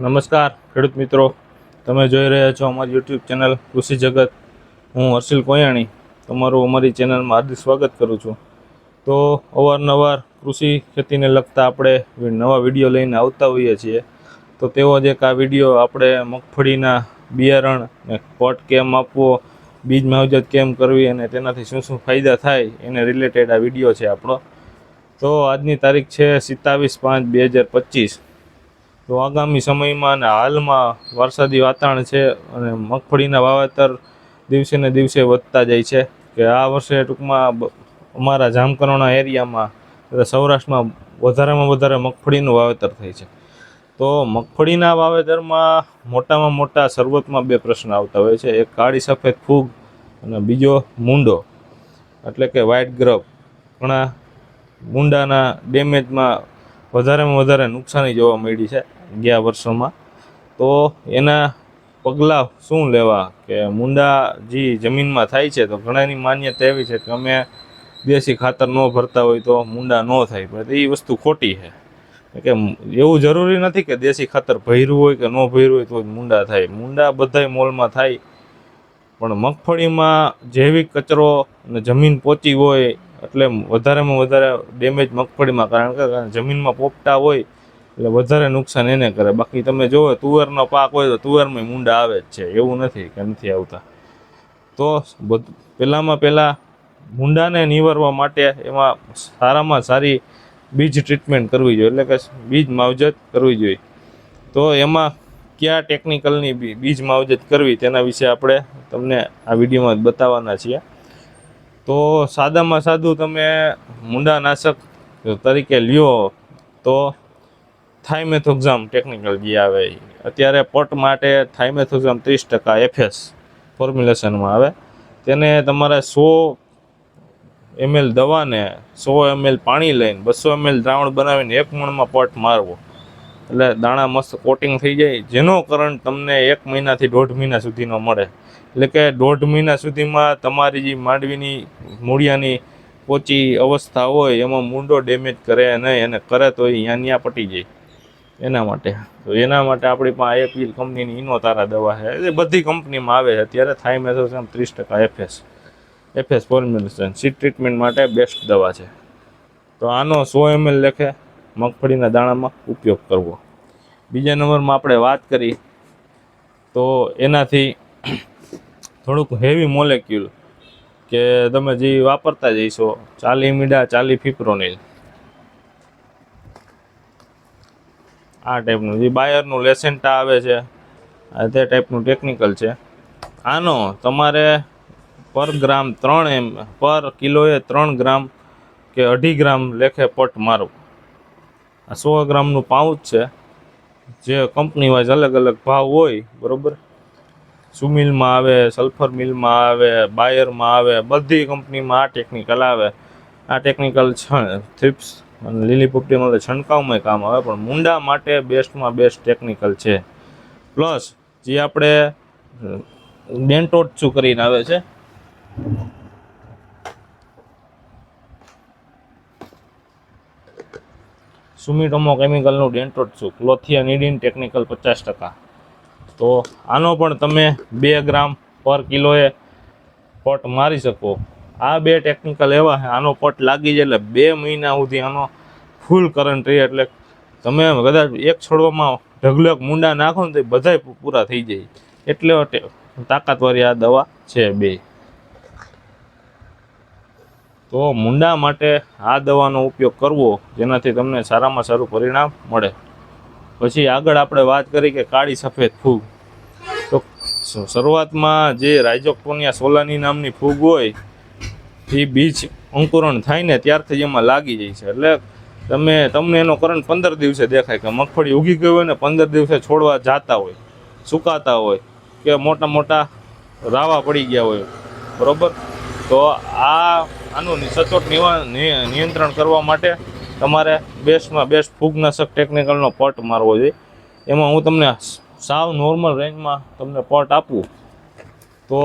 નમસ્કાર, ખેડૂત મિત્રો. તમે જોઈ રહ્યા છો અમારી યુટ્યુબ ચેનલ કૃષિ જગત. હું હર્ષિલ કોયાણી તમારું અમારી ચેનલમાં હાર્દિક સ્વાગત કરું છું. તો અવારનવાર કૃષિ ખેતીને લગતા આપણે નવા વીડિયો લઈને આવતા હોઈએ છીએ. તો તેવો જ એક આ વીડિયો આપણે મગફળીના બિયારણ ને પટ કેમ આપવો, બીજ માવજત કેમ કરવી અને તેનાથી શું શું ફાયદા થાય એને રિલેટેડ આ વીડિયો છે આપણો. તો આજની તારીખ છે સિત્તાવીસ પાંચ બે હજાર પચીસ. તો આગામી સમયમાં અને હાલમાં વરસાદી વાતાવરણ છે અને મગફળીના વાવેતર દિવસે ને દિવસે વધતા જાય છે કે આ વર્ષે ટૂંકમાં અમારા જામકરોણા એરિયામાં તથા સૌરાષ્ટ્રમાં વધારેમાં વધારે મગફળીનું વાવેતર થાય છે. તો મગફળીના વાવેતરમાં મોટામાં મોટા શરૂઆતમાં બે પ્રશ્ન આવતા હોય છે. એક કાળી સફેદ ફૂગ અને બીજો મૂંડો, એટલે કે વ્હાઇટ ગ્રબ. ઘણા મૂંડાના ડેમેજમાં વધારેમાં વધારે નુકસાની જોવા મળી છે. ગયા વર્ષોમાં. તો એના પગલાં શું લેવા? કે મુંડા જે જમીનમાં થાય છે, તો ઘણાની માન્યતા એવી છે કે અમે દેશી ખાતર ન ભરતા હોય તો મુંડા ન થાય, પણ એ વસ્તુ ખોટી છે. કે એવું જરૂરી નથી કે દેશી ખાતર ભર્યું હોય કે ન ભર્યું હોય તો મુંડા થાય. મુંડા બધાય મોલમાં થાય, પણ મગફળીમાં જૈવિક કચરો અને જમીન પોચી હોય, એટલે વધારેમાં વધારે ડેમેજ મગફળીમાં, કારણ કે જમીનમાં પોપટા હોય એટલે વધારે નુકસાન એને કરે. બાકી તમે જુઓ તુવેરનો પાક હોય તો તુવેરમાં મૂંડા આવે જ છે. એવું નથી કે નથી આવતા. તો પહેલાંમાં પહેલાં મૂંડાને નિવારવા માટે એમાં સારામાં સારી બીજ ટ્રીટમેન્ટ કરવી જોઈએ. એટલે કે બીજ માવજત કરવી જોઈએ. તો એમાં કયા ટેકનિકલની બીજ માવજત કરવી તેના વિશે આપણે તમને આ વિડીયોમાં બતાવવાના છીએ. તો સાદામાં સાદું તમે મૂંડાનાશક તરીકે લ્યો તો થાઇમેથોક્ઝામ ટેકનિકલ જે આવે અત્યારે પટ માટે થાઇમેથોક્ઝામ ત્રીસ ટકા એફએસ ફોર્મ્યુલેશનમાં આવે. તેને તમારે સો એમએલ દવાને સો એમએલ પાણી લઈને બસો એમએલ દ્રાવણ બનાવીને એક મણમાં પટ મારવો. એટલે દાણા મસ્ત કોટિંગ થઈ જાય. જેનો કરંટ તમને એક મહિનાથી દોઢ મહિના સુધીનો મળે. એટલે કે દોઢ મહિના સુધીમાં તમારી જે માંડવીની મૂળિયાની પોચી અવસ્થા હોય, એમાં મૂંડો ડેમેજ કરે નહીં અને કરે તો એ યાં પટી જાય. એના માટે. તો એના માટે આપણી પાસે આઈએપીએલ કંપનીની ઇનોતારા દવા છે. એ બધી કંપનીમાં આવે છે. અત્યારે થાઇમેથોક્સામ ત્રીસ ટકા FS FS formulation seed treatment માટે બેસ્ટ દવા છે. તો આનો સો એમએલ લેખે મગફળીના દાણામાં ઉપયોગ કરવો. બીજા નંબરમાં આપણે વાત કરી. તો એનાથી થોડુંક હેવી મોલેક્યુલ કે તમે જે વાપરતા જઈશો ચાલી મીડા ચાલી ફિપ્રોનિલ. આ ટાઈપનું જે બાયરનું લેસેન્ટા આવે છે તે ટાઈપનું ટેકનિકલ છે. આનો તમારે પર ગ્રામ ત્રણ એમ પર કિલોએ ત્રણ ગ્રામ કે અઢી ગ્રામ લેખે પટ મારવું. આ સો ગ્રામનું પાઉચ છે, જે કંપની વાઇઝ અલગ અલગ ભાવ હોય, બરોબર? સુમિલમાં આવે સલ્ફર મિલમાં આવે બાયરમાં આવે, બધી કંપનીમાં આ ટેકનિકલ આવે. આ ટેકનિકલ છે થ્રિપ્સ અને લીલી પોપટીમાં તો છંટકાવમાં કામ આવે, પણ મૂંડા માટે બેસ્ટમાં બેસ્ટ ટેકનિકલ છે. પ્લસ, જે આપણે ડેન્ટોટસુ કરીને આવે છે. સુમિટોમો કેમિકલનું ડેન્ટોટસુ ક્લોથિયા નિડીન ટેકનિકલ પચાસ ટકા. તો આનો પણ તમે બે ગ્રામ પર કિલોએ પટ મારી શકો. આ બે ટેકનિકલ એવા છે. આનો પટ લાગી જાય એટલે બે મહિના સુધી આનો ફૂલ કરંટ રહે એટલે તમે કદાચ એક છોડવામાં ઢગલક મૂંડા નાખો ને તો બધાય પૂરા થઈ જાય. એટલે તાકાતવાળી આ દવા છે બે. તો મુંડા માટે આ દવાનો ઉપયોગ કરવો જેનાથી તમને સારામાં સારું પરિણામ મળે. પછી આગળ આપણે વાત કરી કે કાળી સફેદ ફૂગ. તો શરૂઆતમાં જે રાઇઝોક્ટોનિયા સોલાની નામની ફૂગ હોય એ બીજ અંકુરણ થાય ને ત્યારથી જ એમાં લાગી જાય છે. એટલે તમે, તમને એનો કરંટ પંદર દિવસે દેખાય કે મગફળી ઉગી ગઈ હોય ને પંદર દિવસે છોડવા જાતા હોય, સુકાતા હોય કે મોટા મોટા રાવા પડી ગયા હોય, બરોબર? તો આ, આનું સચોટ નિયંત્રણ કરવા માટે તમારે બેસ્ટમાં બેસ્ટ ફૂગનાશક ટેકનિકલનો પટ મારવો જોઈએ. એમાં હું તમને સાવ નોર્મલ રેન્જમાં તમને પટ આપું. તો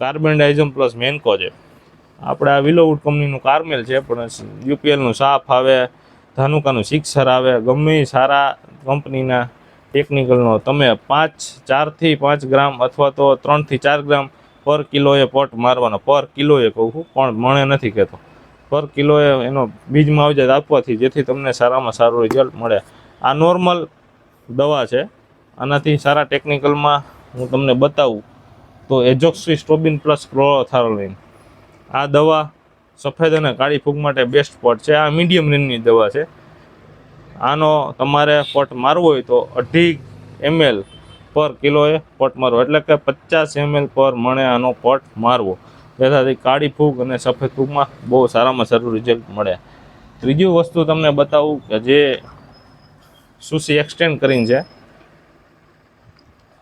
કાર્બન ડાયઝમ પ્લસ મેન્કો છે. આપણે આ વિલોવુડ કંપનીનું કાર્મેલ છે, પણ યુપીએલનું સાફ આવે, ધાનુકાનું સિક્સર આવે, ગમે સારા કંપનીના ટેકનિકલનો તમે પાંચ, ચારથી પાંચ ગ્રામ અથવા તો ત્રણથી ચાર ગ્રામ પર કિલોએ પોટ મારવાનો, પર કિલોએ કહું છું, પણ મને નથી કહેતો. પર કિલોએ એનો બીજ માવજત આપવાથી જેથી તમને સારામાં સારું રિઝલ્ટ મળે. આ નોર્મલ દવા છે, આનાથી સારા ટેકનિકલમાં હું તમને બતાવું તો એજોક્સી સ્ટ્રોબિન પ્લસ ક્લોરોથારોલિન. આ દવા સફેદ અને કાળી ફૂગ માટે બેસ્ટ પોટ છે. આ મીડિયમ રેન્જની દવા છે. આનો તમારે પોટ મારવો હોય તો અઢી એમએલ પર કિલોએ પોટ મારવો એટલે કે પચાસ એમએલ પર મણે આનો પોટ મારવો. જેનાથી કાળી ફૂગ અને સફેદ ફૂગમાં બહુ સારામાં સારું રિઝલ્ટ મળે. ત્રીજી વસ્તુ તમને બતાવું કે જે સુસી એક્સટેન્ડ કરીને છે.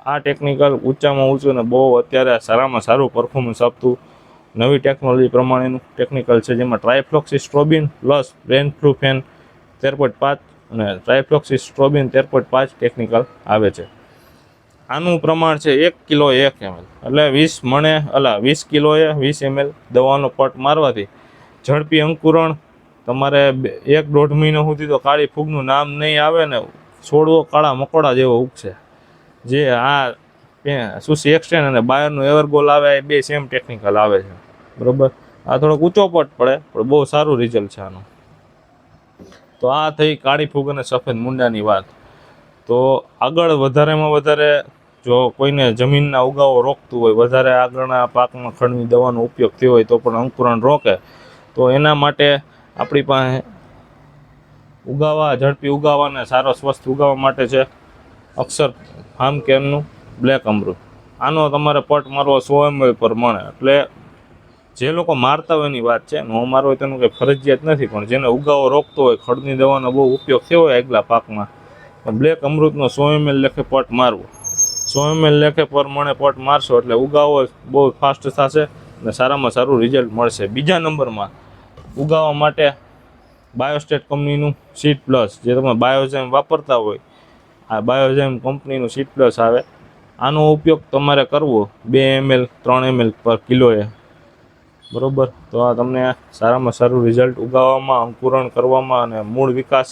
આ ટેકનિકલ ઊંચામાં ઊંચું ને બહુ અત્યારે સારામાં સારું પરફોર્મન્સ આપતું નવી ટેકનોલોજી પ્રમાણેનું ટેકનિકલ છે, જેમાં ટ્રાયફ્લોક્સી સ્ટ્રોબિન પ્લસ બ્રેન ફ્લુ ફેન તેર પોઈન્ટ પાંચ અને ટ્રાયફ્લોક્સી સ્ટ્રોબિન તેર પોઈન્ટ પાંચ ટેકનિકલ આવે છે. આનું પ્રમાણ છે એક કિલો એક એમએલ. એટલે વીસ મણે, અલા, વીસ કિલોએ વીસ એમએલ દવાનો પટ મારવાથી ઝડપી અંકુરણ તમારે એક દોઢ મહિનો સુધી તો કાળી ફૂગનું નામ નહીં આવે ને છોડવો કાળા મકોડા જેવો ઉગશે. જે આ સુસી એક્સટેન અને બાયરનું એવરગોલ આવે, એ બે સેમ ટેકનિકલ આવે છે. બરોબર? આ થોડોક ઊંચો પટ પડે, પણ બહુ સારું રિઝલ્ટ છે આનું. તો આ થઈ કાળી ફૂગ અને સફેદ મુંડાની વાત. તો આગળ વધારેમાં વધારે જો કોઈને જમીનના ઉગાવો રોકતું હોય, વધારે આગળના પાકમાં ખડની દવાનો ઉપયોગ થયો હોય, તો પણ અંકુરણ રોકે. તો એના માટે આપણી પાસે ઉગાવા, ઝડપી ઉગાવાને સારો, સ્વસ્થ ઉગાવવા માટે છે અક્ષર ફાર્મ કેરનું બ્લેક અમૃત. આનો તમારે પટ મારવો સો એમએલ પર મળે એટલે જે લોકો મારતા હોય એની વાત છે. ન મારવો હોય તેનું કંઈ ફરજિયાત નથી, પણ જેને ઉગાવો રોકતો હોય, ખડની દવાનો બહુ ઉપયોગ થયો હોય આગલા પાકમાં બ્લેક અમૃતનો સો એમએલ લેખે પટ મારવો. સો એમએલ લેખે પર મણે પટ મારશો એટલે ઉગાવો બહુ ફાસ્ટ થશે અને સારામાં સારું રિઝલ્ટ મળશે. બીજા નંબરમાં, ઉગાવવા માટે બાયોસ્ટેટ કંપનીનું સીટ પ્લસ જે તમે બાયોઝેમ વાપરતા હોય, આ બાયોજેમ કંપનીનું સીટ પ્લસ આવે. આનો ઉપયોગ તમારે કરવો બે એમએલ ત્રણ એમએલ પર કિલોએ. બરાબર? તો આ તમને સારામાં સારું રિઝલ્ટ ઉગાવવામાં, અંકુરણ કરવામાં અને મૂળ વિકાસ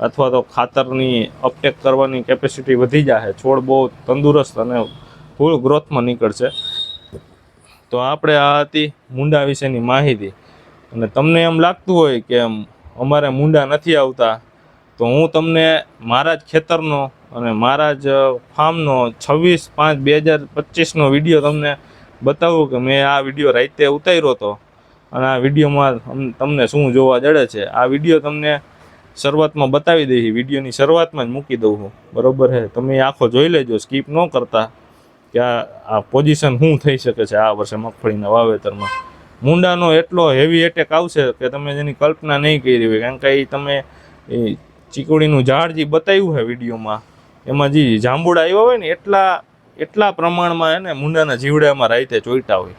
અથવા તો ખાતરની અપટેક કરવાની કેપેસિટી વધી જાય છોડ બહુ તંદુરસ્ત અને ફૂલ ગ્રોથમાં નીકળશે. તો આપણે આ હતી મુંડા વિશેની માહિતી. અને તમને એમ લાગતું હોય કે અમારે મુંડા નથી આવતા, તો હું તમને મારા જ ખેતરનો અને મારા જ ફાર્મનો છવ્વીસ પાંચ બે હજાર પચીસનો વીડિયો તમને બતાવું કે મેં આ વીડિયો રાતે ઉતાર્યો હતો. અને આ વિડીયોમાં તમને શું જોવા જડે છે. આ વીડિયો તમને શરૂઆતમાં બતાવી દઈ વિડીયોની શરૂઆતમાં જ મૂકી દઉં હું. બરાબર છે તમે આખો જોઈ લેજો. સ્કીપ ન કરતા કે આ આ પોઝિશન શું થઈ શકે છે આ વર્ષે મગફળીના વાવેતરમાં. મુંડાનો એટલો હેવી એટેક આવશે કે તમે જેની કલ્પના નહીં કરી હોય. કારણ કે એ તમે એ ચીકુડીનું ઝાડ જે બતાવ્યું છે વિડીયોમાં એમાં જે જાંબુડા આવ્યા હોય ને, એટલા એટલા પ્રમાણમાં એને મુંડાના જીવડામાં રાઈતે ચોઈટા હોય.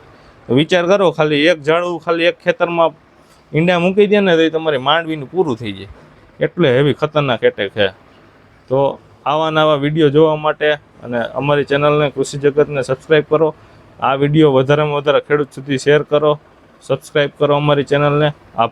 વિચાર કરો, ખાલી એક ઝાડવું ખાલી એક ખેતરમાં ઈંડા મૂકી દે ને, તો તમારી માંડવીનું પૂરું થઈ જાય. એટલે હેવી ખતરનાક એટેક છે. તો આવા નવા વીડિયો જોવા માટે અને અમારી ચેનલને કૃષિ જગતને સબસ્ક્રાઈબ કરો. આ વીડિયો વધારેમાં વધારે ખેડૂત સુધી શેર કરો. સબસ્ક્રાઈબ કરો અમારી ચેનલને. આભાર.